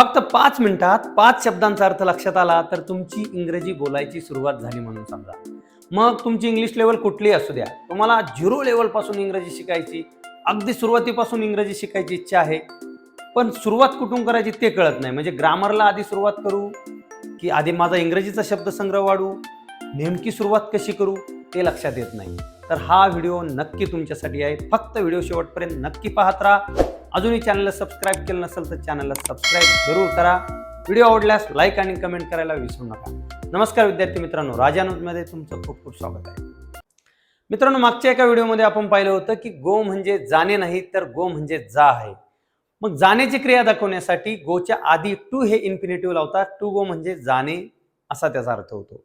फक्त पाच मिनिटात पाच शब्दांचा अर्थ लक्षात आला तर तुमची इंग्रजी बोलायची सुरुवात झाली म्हणून समजा. मग तुमची इंग्लिश लेवल कुठलीही असू द्या. तुम्हाला झिरो लेवलपासून इंग्रजी शिकायची अगदी सुरुवातीपासून इंग्रजी शिकायची इच्छा आहे. पण सुरुवात कुठून करायची ते कळत नाही. म्हणजे ग्रामरला आधी सुरुवात करू की आधी माझा इंग्रजीचा शब्दसंग्रह वाढू नेमकी सुरुवात कशी करू ते लक्षात येत नाही. तर हा व्हिडिओ नक्की तुमच्यासाठी आहे. फक्त व्हिडिओ शेवटपर्यंत नक्की पाहत राहा. अजूनही चॅनलला सबस्क्राईब केलं नसेल तर चॅनलला सबस्क्राईब जरूर करा. व्हिडिओ आवडल्यास लाईक आणि कमेंट करायला विसरू नका. नमस्कार विद्यार्थी मित्रांनो राजा तुमचं खूप खूप स्वागत आहे. मित्रांनो मागच्या एका व्हिडिओमध्ये आपण पाहिलं होतं की गो म्हणजे जाणे नाही तर गो म्हणजे जा आहे. मग जाण्याची क्रिया दाखवण्यासाठी गोच्या आधी टू हे इन्फिनिटिव्ह लावतात टू गो म्हणजे जाणे असा त्याचा अर्थ होतो.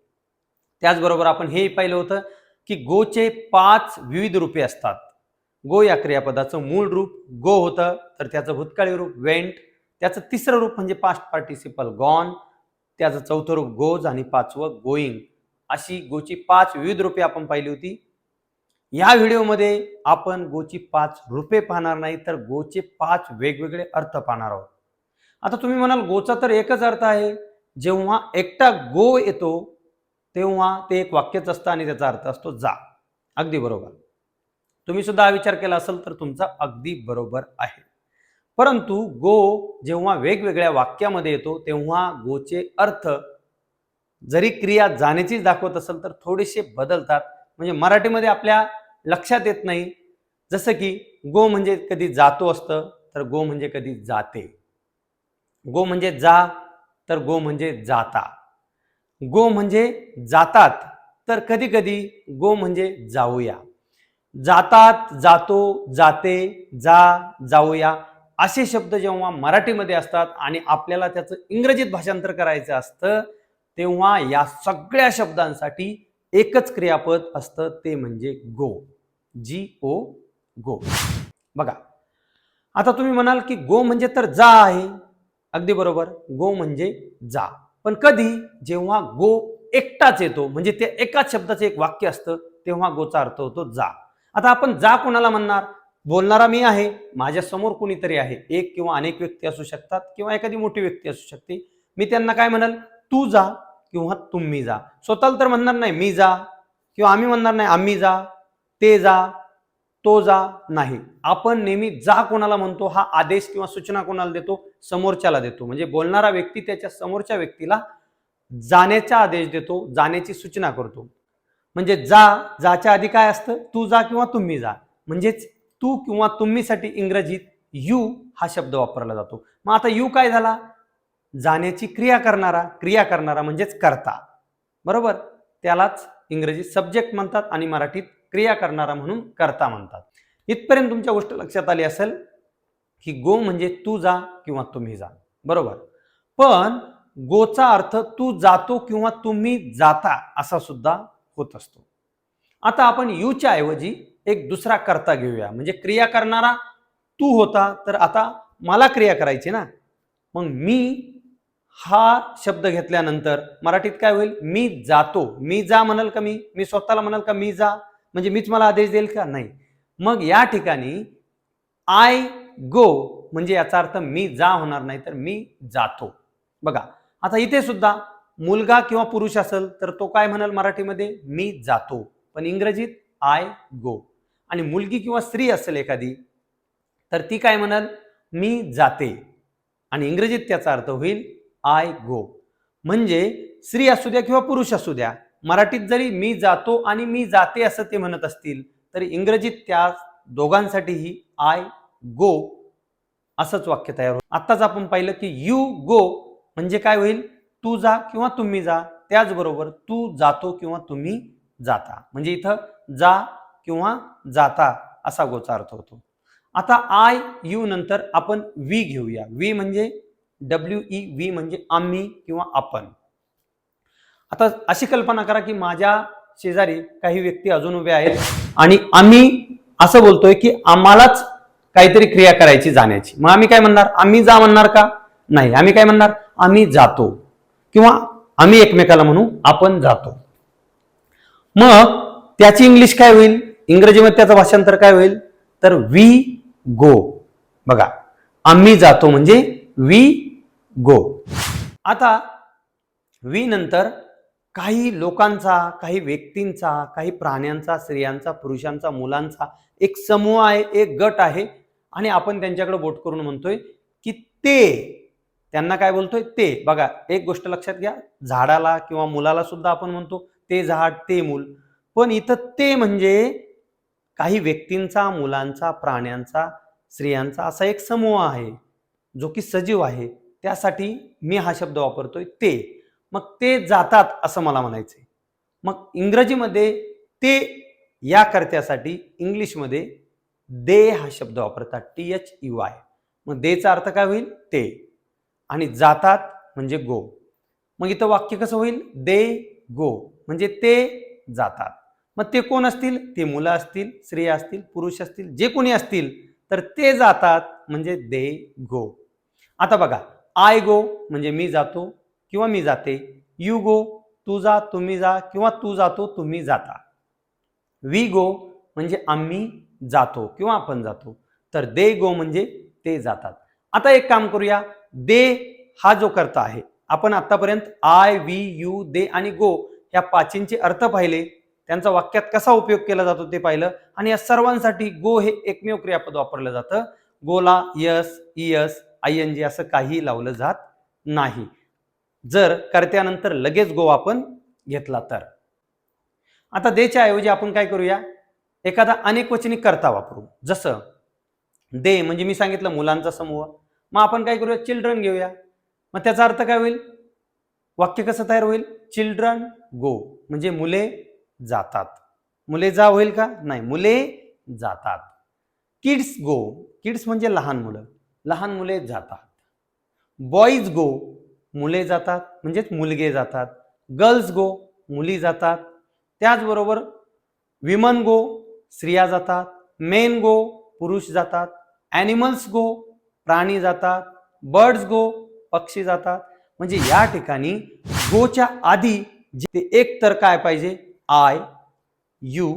त्याचबरोबर आपण हेही पाहिलं होतं की गोचे पाच विविध रूपे असतात. गो या क्रियापदाचं मूळ रूप गो होतं तर त्याचं भूतकाळी रूप वेंट त्याचं तिसरं रूप म्हणजे पास्ट पार्टिसिपल गॉन त्याचं चौथं रूप गोज आणि पाचवं गोईंग अशी गोची पाच विविध रूपे आपण पाहिली होती. या व्हिडिओमध्ये आपण गोची पाच रूपे पाहणार नाही तर गोचे पाच वेगवेगळे अर्थ पाहणार आहोत. आता तुम्ही म्हणाल गोचा तर एकच अर्थ आहे. जेव्हा एकटा गो येतो तेव्हा ते एक वाक्यच असतं आणि त्याचा अर्थ असतो जा. अगदी बरोबर. तुम्ही सुद्धा हा विचार केला असेल तर तुमचा अगदी बरोबर आहे. परंतु गो जेव्हा वेगवेगळ्या वाक्यामध्ये येतो तेव्हा गोचे अर्थ जरी क्रिया जाण्याचीच दाखवत असेल तर थोडेसे बदलतात. म्हणजे मराठीमध्ये आपल्या लक्षात येत नाही. जसं की गो म्हणजे कधी जातो असतं तर गो म्हणजे कधी जाते. गो म्हणजे जा तर गो म्हणजे जाता. गो म्हणजे जातात तर कधी कधी गो म्हणजे जाऊया. जातात जातो जाते जा जाऊया असे शब्द जेव्हा मराठीमध्ये असतात आणि आपल्याला त्याचं इंग्रजीत भाषांतर करायचं असतं तेव्हा या सगळ्या शब्दांसाठी एकच क्रियापद असतं ते म्हणजे गो. जी ओ गो. बघा. आता तुम्ही म्हणाल की गो म्हणजे तर जा आहे. अगदी बरोबर. गो म्हणजे जा. पण कधी जेव्हा गो एकटाच येतो म्हणजे ते एकाच शब्दाचं एक वाक्य असतं तेव्हा गोचा अर्थ होतो जा. आता आपण जा कोणाला म्हणणार? बोलणारा मी आहे. माझ्यासमोर कुणीतरी कोणीतरी आहे. एक किंवा अनेक व्यक्ती असू शकतात किंवा एखादी मोठी व्यक्ती असू शकते. मी त्यांना काय म्हणाल? तू जा किंवा तुम्ही जा. स्वतःला तर म्हणणार नाही मी जा. किंवा आम्ही म्हणणार नाही आम्ही जा. ते जा तो जा नाही. आपण नेहमी जा कोणाला म्हणतो हा आदेश किंवा सूचना कोणाला देतो? समोरच्याला देतो. म्हणजे बोलणारा व्यक्ती त्याच्या समोरच्या व्यक्तीला जाण्याचा आदेश देतो जाण्याची सूचना करतो. म्हणजे जा जाच्या आधी काय असतं? तू जा किंवा तुम्ही जा. म्हणजेच तू किंवा तुम्हीसाठी इंग्रजीत यू हा शब्द वापरला जातो. मग आता यू काय झाला? जाण्याची क्रिया करणारा क्रिया करणारा म्हणजेच करता. बरोबर? त्यालाच इंग्रजीत सब्जेक्ट म्हणतात आणि मराठीत क्रिया करणारा म्हणून करता म्हणतात. इथपर्यंत तुमच्या गोष्ट लक्षात आली असेल की गो म्हणजे तू जा किंवा तुम्ही जा. बरोबर? पण गोचा अर्थ तू जातो किंवा तुम्ही जाता असा सुद्धा होत असतो. आता आपण यूच्या ऐवजी एक दुसरा करता घेऊया. म्हणजे क्रिया करणारा तू होता तर आता मला क्रिया करायची ना. मग मी हा शब्द घेतल्यानंतर मराठीत काय होईल? मी जातो. मी जा म्हणाल का मी? मी स्वतःला म्हणाल का मी जा? म्हणजे मीच मला आदेश देईल का? नाही. मग या ठिकाणी आय गो म्हणजे याचा अर्थ मी जा होणार नाही तर मी जातो. बघा आता इथे सुद्धा मुलगा किंवा पुरुष असेल तर तो काय म्हणाल मराठीमध्ये? मी जातो. पण इंग्रजीत आय गो आणि मुलगी किंवा स्त्री असेल एखादी तर ती काय म्हणाल? मी जाते. आणि इंग्रजीत त्याचा अर्थ होईल आय गो म्हणजे स्त्री असू द्या किंवा पुरुष असू द्या मराठीत जरी मी जातो आणि मी जाते असं ते म्हणत असतील तरी इंग्रजीत त्या दोघांसाठीही आय गो असंच वाक्य तयार होईल. आत्ताच आपण पाहिलं की यू गो म्हणजे काय होईल? तू जा किंवा तुम्ही जा त्याचबरोबर तू जातो किंवा तुम्ही जाता. म्हणजे इथं जा किंवा जाता असा गोचा अर्थ होतो. आता आय यू नंतर आपण वी घेऊया. वी म्हणजे डब्ल्यू ई वी म्हणजे आम्ही किंवा आपण. आता अशी कल्पना करा की माझ्या शेजारी काही व्यक्ती अजून उभे आहेत आणि आम्ही असं बोलतोय की आम्हालाच काहीतरी क्रिया करायची जाण्याची. मग आम्ही काय म्हणणार? आम्ही जा म्हणणार का? नाही. आम्ही काय म्हणणार? आम्ही जातो. किंवा आम्ही एकमेकाला म्हणू आपण जातो. मग त्याची इंग्लिश काय होईल? इंग्रजीमध्ये त्याचं भाषांतर काय होईल? तर वी गो बघा आम्ही जातो म्हणजे वी गो आता वी नंतर काही लोकांचा काही व्यक्तींचा काही प्राण्यांचा स्त्रियांचा पुरुषांचा मुलांचा एक समूह आहे एक गट आहे आणि आपण त्यांच्याकडे बोट करून म्हणतोय की ते त्यांना काय बोलतोय? ते. बघा एक गोष्ट लक्षात घ्या. झाडाला किंवा मुलाला सुद्धा आपण म्हणतो ते झाड ते मूल. पण इथं ते म्हणजे काही व्यक्तींचा मुलांचा प्राण्यांचा स्त्रियांचा असा एक समूह आहे जो की सजीव आहे. त्यासाठी मी हा शब्द वापरतोय ते. मग ते जातात असं मला म्हणायचंय. मग इंग्रजीमध्ये ते या कर्त्यासाठी इंग्लिशमध्ये दे हा शब्द वापरतात. टी एच यू आय मग देचा अर्थ काय होईल? ते. आणि जातात म्हणजे गो मग इथं वाक्य कसं होईल? दे गो म्हणजे ते जातात. मग ते कोण असतील? ते मुलं असतील स्त्रिया असतील पुरुष असतील जे कोणी असतील तर ते जातात म्हणजे दे गो आता बघा आय गो म्हणजे मी जातो किंवा मी जाते. यू गो तू जा तुम्ही जा किंवा तू जातो तुम्ही जाता. वी गो म्हणजे आम्ही जातो किंवा आपण जातो. तर दे गो म्हणजे ते जातात. आता एक काम करूया. दे हा जो करता आहे. आपण आतापर्यंत आय वी यू दे आणि गो या पाचींचे अर्थ पाहिले. त्यांचा वाक्यात कसा उपयोग केला जातो ते पाहिलं. आणि या सर्वांसाठी गो हे एकमेव क्रियापद वापरलं जातं. गोला यस इयस आय एन जी असं काही लावलं जात नाही. जर कर्त्यानंतर लगेच गो आपण घेतला तर. आता देच्या ऐवजी आपण काय करूया? एखादा अनेकवचनी करता वापरू. जसं दे म्हणजे मी सांगितलं मुलांचा समूह. मग आपण काय करूया? चिल्ड्रन घेऊया. मग त्याचा अर्थ काय होईल? वाक्य कसं तयार होईल? Children go. म्हणजे मुले जातात. मुले जा होईल का? नाही. मुले जातात. Kids go. किड्स म्हणजे लहान मुलं. लहान मुले जातात. Boys go. मुले जातात. म्हणजेच मुलगे जातात. Girls go. मुली जातात. त्याचबरोबर विमन गो. स्त्रिया जातात. Men go. पुरुष जातात. Animals go. प्राणी जातात बर्ड्स गो पक्षी जातात. म्हणजे या ठिकाणी गोच्या आधी जे ते एक तर काय पाहिजे? आय यू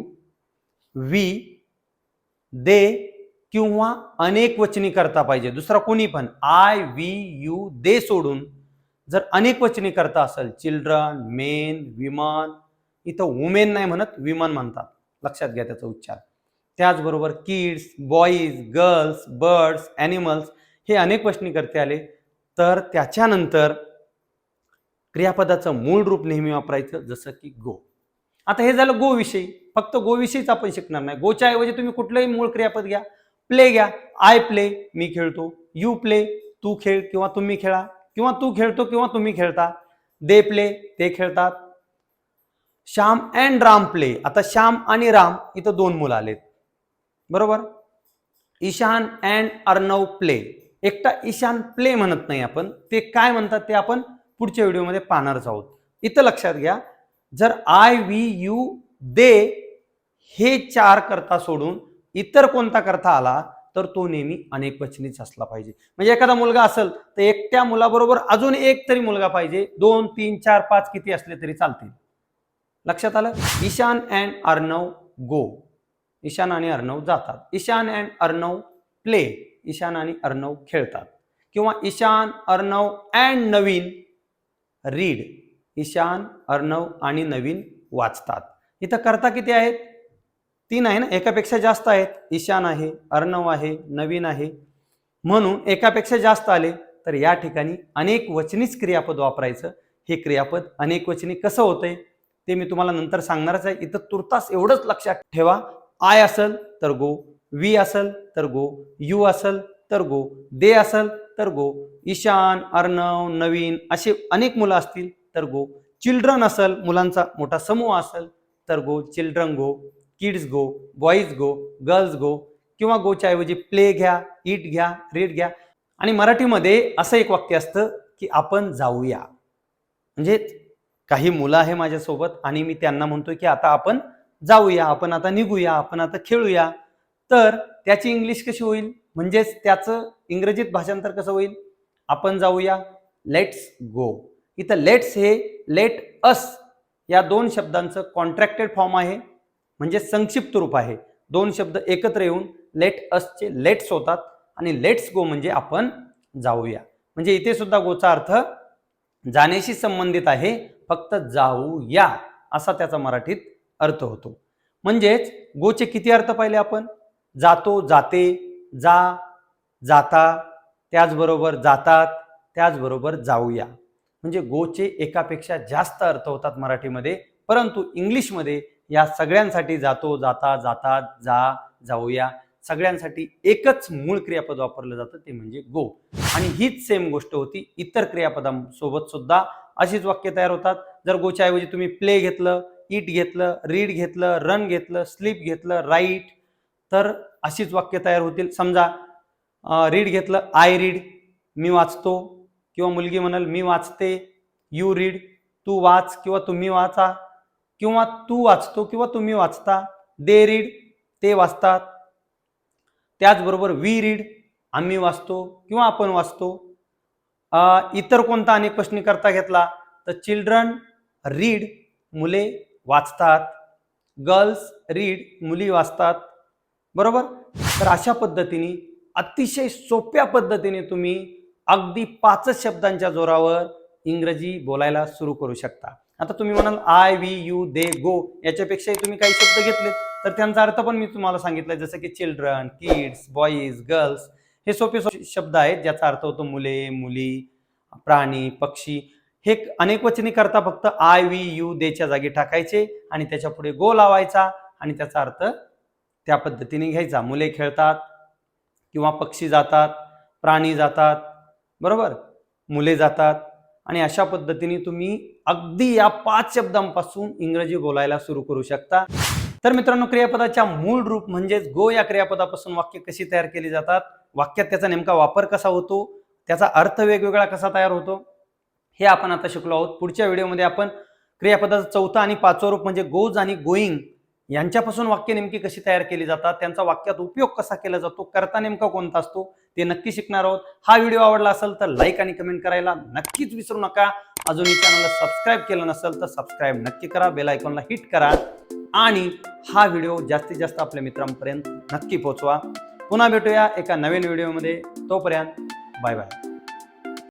वी दे किंवा अनेक वचनी करता पाहिजे. दुसरा कोणी पण. आय वी यू दे सोडून जर अनेक वचनी करता असेल चिल्ड्रन मेन विमान इथं वुमेन नाही म्हणत विमान म्हणतात. लक्षात घ्या त्याचा उच्चार. त्याचबरोबर kids boys girls birds animals हे अनेक प्रश्नी करते आले. तर त्याच्यानंतर क्रियापदाचं मूळ रूप नेहमी वापरायचं जसं की गो. आता हे झालं गोविषयी फक्त गोविषयीच आपण शिकणार नाही. गोच्या ऐवजी तुम्ही कुठलंही मूळ क्रियापद घ्या. प्ले घ्या. आय प्ले मी खेळतो. यू प्ले तू खेळ किंवा तुम्ही खेळा. किंवा तू खेळतो किंवा तुम्ही खेळता. दे प्ले ते खेळतात. Shyam and Ram play. आता श्याम आणि राम इथं दोन मुलं आलेत. बरोबर? Ishan and Arnav play. एकटा ईशान प्ले म्हणत नाही आपण. ते काय म्हणतात ते आपण पुढच्या व्हिडिओमध्ये पाहणारच आहोत. इथं लक्षात घ्या जर आय वी यू दे हे चार करता सोडून इतर कोणता करता आला तर तो नेहमी अनेक वचनीच असला पाहिजे. म्हणजे एखादा मुलगा असेल तर एकट्या मुलाबरोबर अजून एक तरी मुलगा पाहिजे. दोन तीन चार पाच किती असले तरी चालतील. लक्षात आलं? ईशान अँड अर्णव गो ईशान आणि अर्णव जातात. ईशान अँड अर्णव प्ले ईशान आणि अर्णव खेळतात. किंवा ईशान अर्णव अँड नवीन रीड ईशान अर्णव आणि नवीन वाचतात. इथं करता किती आहेत? तीन आहे ना? एकापेक्षा जास्त आहेत. ईशान आहे अर्णव आहे नवीन आहे. म्हणून एकापेक्षा जास्त आले तर या ठिकाणी अनेक वचनीच क्रियापद वापरायचं. हे क्रियापद अनेक वचनी कसं होतंय? ते मी तुम्हाला नंतर सांगणारच आहे. इथं तुर्तास एवढंच लक्षात ठेवा. आय असेल तर गो वी असेल तर गो यू असेल तर गो दे असेल तर गो ईशान अर्णव नवीन असे अनेक मुलं असतील तर गो चिल्ड्रन असेल मुलांचा मोठा समूह असेल तर go children go kids go boys go girls go किंवा गोच्या ऐवजी प्ले घ्या इट घ्या रीड घ्या. आणि मराठीमध्ये असं एक वाक्य असतं की आपण जाऊया. म्हणजे काही मुलं आहे माझ्यासोबत आणि मी त्यांना म्हणतोय की आता आपण जाऊया आपण आता निघूया आपण आता खेळूया. तर त्याची इंग्लिश कशी होईल? म्हणजेच त्याचं इंग्रजीत भाषांतर कसं होईल? आपण जाऊया. लेट्स गो इथं लेट्स हे लेट अस या दोन शब्दांचं कॉन्ट्रॅक्टेड फॉर्म आहे. म्हणजे संक्षिप्त रूप आहे. दोन शब्द एकत्र येऊन लेट असचे लेट्स होतात आणि लेट्स गो म्हणजे आपण जाऊया. म्हणजे इथे सुद्धा गोचा अर्थ जाण्याशी संबंधित आहे. फक्त जाऊ या असा त्याचा मराठीत अर्थ होतो. म्हणजेच गोचे किती अर्थ पाहिले आपण? जातो जाते जा जाता त्याचबरोबर जातात त्याचबरोबर जाऊया. म्हणजे गोचे एकापेक्षा जास्त अर्थ होतात मराठीमध्ये परंतु इंग्लिशमध्ये या सगळ्यांसाठी जातो जाता जाता जा जाऊया सगळ्यांसाठी एकच मूळ क्रियापद वापरलं जातं ते म्हणजे गो. आणि हीच सेम गोष्ट होती इतर क्रियापदांसोबत सुद्धा. अशीच वाक्य तयार होतात. जर गोच्या ऐवजी तुम्ही प्ले घेतलं इट घेतलं रीड घेतलं रन घेतलं स्लीप घेतलं राईट तर अशीच वाक्य तयार होतील. समजा रीड घेतलं आय रीड मी वाचतो. किंवा मुलगी म्हणाल मी वाचते यू रीड तू वाच किंवा तुम्ही वाचा. किंवा तू वाचतो किंवा तुम्ही वाचता दे रीड ते वाचतात. त्याचबरोबर वी रीड आम्ही वाचतो किंवा आपण वाचतो. इतर कोणता अनेक प्रश्नी करता घेतला तर चिल्ड्रन रीड मुले वाचतात. गर्ल्स रीड मुली वाचतात. बरोबर? तर अशा पद्धतीने अतिशय सोप्या पद्धतीने तुम्ही अगदी पाचच शब्दांच्या जोरावर इंग्रजी बोलायला सुरू करू शकता. आता तुम्ही म्हणाल I we you they go याच्यापेक्षाही तुम्ही काही शब्द घेतले तर त्यांचा अर्थ पण मी तुम्हाला सांगितलं जसं की चिल्ड्रन किड्स बॉईज गर्ल्स हे सोपे सोपे शब्द आहेत ज्याचा अर्थ होतो मुले मुली प्राणी पक्षी. हे अनेक वचनी करता फक्त आय वी यू देच्या जागी टाकायचे आणि त्याच्या पुढे गो लावायचा आणि त्याचा अर्थ त्या पद्धतीने घ्यायचा. मुले खेळतात किंवा पक्षी जातात प्राणी जातात बरोबर? मुले जातात आणि अशा पद्धतीने तुम्ही अगदी या पाच शब्दांपासून इंग्रजी बोलायला सुरू करू शकता. तर मित्रांनो क्रियापदाच्या मूळ रूप म्हणजेच गो या क्रियापदापासून वाक्य कशी तयार केली जातात वाक्यात त्याचा नेमका वापर कसा होतो त्याचा अर्थ वेगवेगळा कसा तयार होतो हे आपण आता शिकलो आहोत. पुढच्या व्हिडिओमध्ये आपण क्रियापदाचा चौथा आणि पाचवा रूप म्हणजे गोज आणि गोईंग यांच्यापासून वाक्य नेमकी कशी तयार केली जातात त्यांचा वाक्यात उपयोग कसा केला जातो करता नेमका कोणता असतो ते नक्की शिकणार आहोत. हा व्हिडिओ आवडला असेल तर लाईक आणि कमेंट करायला नक्कीच विसरू नका. अजूनही चॅनलला सबस्क्राईब केलं नसेल तर सबस्क्राईब नक्की करा बेल आयकॉनला हिट करा आणि हा व्हिडिओ जास्तीत जास्त आपल्या मित्रांपर्यंत नक्की पोहोचवा. पुन्हा भेटूया एका नवीन व्हिडिओमध्ये. तोपर्यंत बाय बाय